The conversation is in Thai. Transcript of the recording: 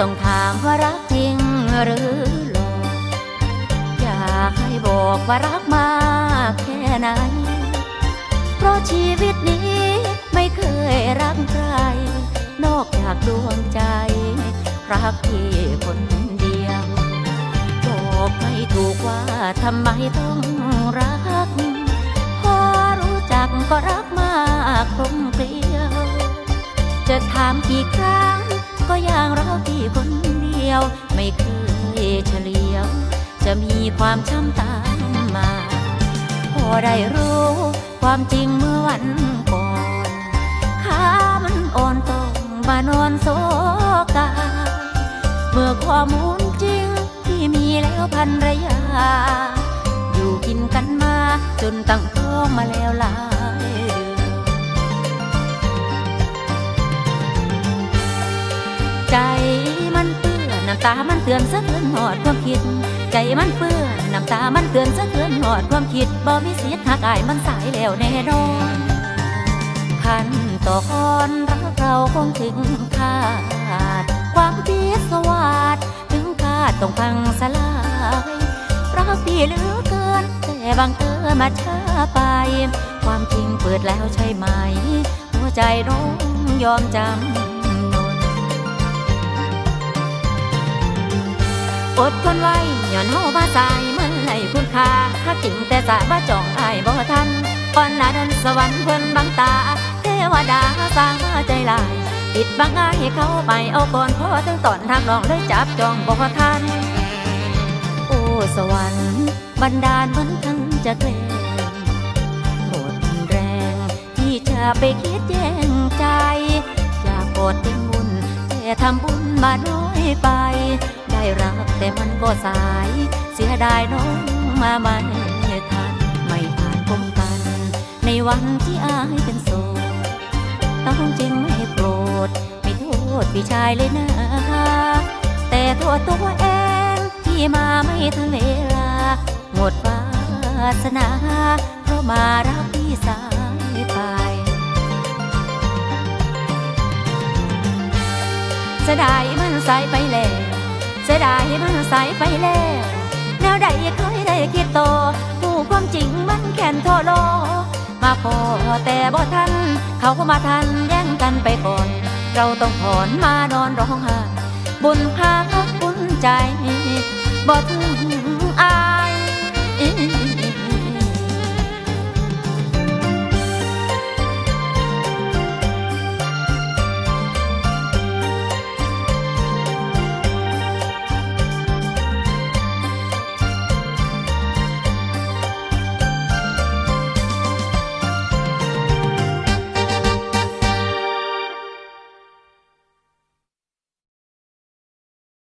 ต้องถามว่ารักจริงหรือหลอก อยากให้บอกว่ารักมากแค่ไหน เพราะชีวิตนี้ไม่เคยรักใคร นอกจากดวงใจ รักพี่คนเดียว บอกไม่ถูกว่าทำไมต้องรัก พอรู้จักก็รักมากคงเกลียว จะถามกี่ครั้ง ก็ยังรักพี่คนเดียว ไม่เคยเฉลียว จะมีความช้ำตามมา พอได้รู้ความจริงเมื่อวันก่อนขามันอ่อนต้องมานอนโซกาเมื่อข้อมูลจริงที่มีแล้วพันรยา อยู่กินกันมาจนตั้งท้องมาแล้วลา ใจมันเปื้อนน้ำตามันเตือนสะเทือนหอดความคิด ใจมันเปื้อนน้ำตามันเตือนสะเทือนหอดความคิดบ่มีเสิทธิ์หากอายมันสายแล้วแน่นอนขันต่อคอนรักเราคงถึงคาด ความพิศวาสถึงคาดต้องพังสลายรักพี่เหลือเกิน แต่บังเอิญมาช้าไป ความจริงเปิดแล้วใช่ไหม หัวใจน้องยอมจำ อดทนไว้ย้อนเฮามาสายมันให้คุณค่าถ้าจริงแต่สาบ่จ่องอายบ่ทันก่อนหน้านั้นสวรรค์เพิ่นบังตา เทวดาสร้างใจลายปิดบังอายให้เขาไปเอาก่อนพอถึงตอนทางน้องเลยจับจองบ่ทัน โอ้สวรรค์บันดาลมือนทั้งจะเกรงหมดแรง ที่จะไปคิดแย่งใจอยากกอดเต็มบุญแต่ทำบุญมาน้อยไป ได้รักแต่มัน ก็สาย เสียดายน้องมาไม่ทันไม่อาจพบกัน ในวันที่อายเป็นโสดต้องจริงไม่โกรธไม่โทษพี่ชายเลยนะ แต่โทษตัวเองที่มาไม่ทันเวลาหมดวาสนา เพราะมารักพี่สายไปเสดายมันสายไปแล้ว เสียดายมันสายไปแล้วแนวใดเคยได้คิดโตผู้ความจริงมันแค่นทโล มาพอแต่บ่ทัน เขาก็มาทันแย่งกันไปก่อน เราต้องถอนมานอนร้องไห้บุญพาบุญใจบ่ถึงอา